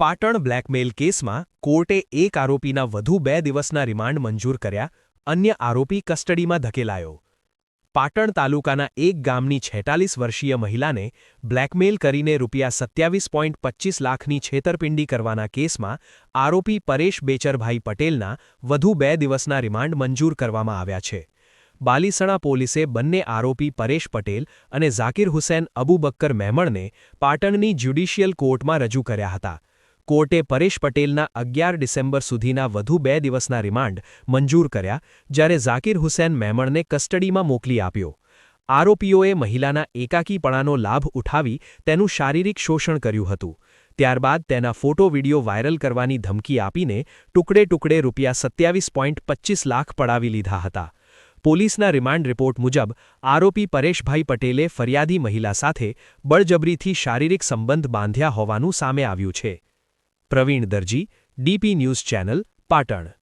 Patan blackmail કેસમાં કોર્ટે એક આરોપીના વધુ બે દિવસના રિમાન્ડ મંજૂર કર્યા, અન્ય આરોપી કસ્ટડીમાં ધકેલાયો. પાટણ તાલુકાના એક ગામની છેતાલીસ વર્ષીય મહિલાને બ્લેકમેલ કરીને રૂપિયા સત્યાવીસ પોઈન્ટ પચ્ચીસ લાખની છેતરપિંડી કરવાના કેસમાં આરોપી પરેશ બેચરભાઈ પટેલના વધુ બે દિવસના રિમાન્ડ મંજૂર કરવામાં આવ્યા છે. બાલીસણા પોલીસે બંને આરોપી પરેશ પટેલ અને ઝાકિર હુસેન અબુબક્કર મહેમણને પાટણની જ્યુડિશિયલ કોર્ટમાં રજૂ કર્યા હતા. કોર્ટે પરેશ પટેલના અગિયાર ડિસેમ્બર સુધીના વધુ બે દિવસના રિમાન્ડ મંજૂર કર્યા, જ્યારે ઝાકિર હુસેન મેમણને કસ્ટડીમાં મોકલી આપ્યો. આરોપીઓએ મહિલાના એકાકીપણાનો લાભ ઉઠાવી તેનું શારીરિક શોષણ કર્યું હતું. ત્યારબાદ તેના ફોટો વીડિયો વાયરલ કરવાની ધમકી આપીને ટુકડે ટુકડે રૂપિયા સત્યાવીસ પોઈન્ટ પચ્ચીસ લાખ પડાવી લીધા હતા. પોલીસના રિમાન્ડ રિપોર્ટ મુજબ, આરોપી પરેશભાઈ પટેલે ફરિયાદી મહિલા સાથે બળજબરીથી શારીરિક સંબંધ બાંધ્યા હોવાનું સામે આવ્યું છે. Pravin Darji DP news channel Patan.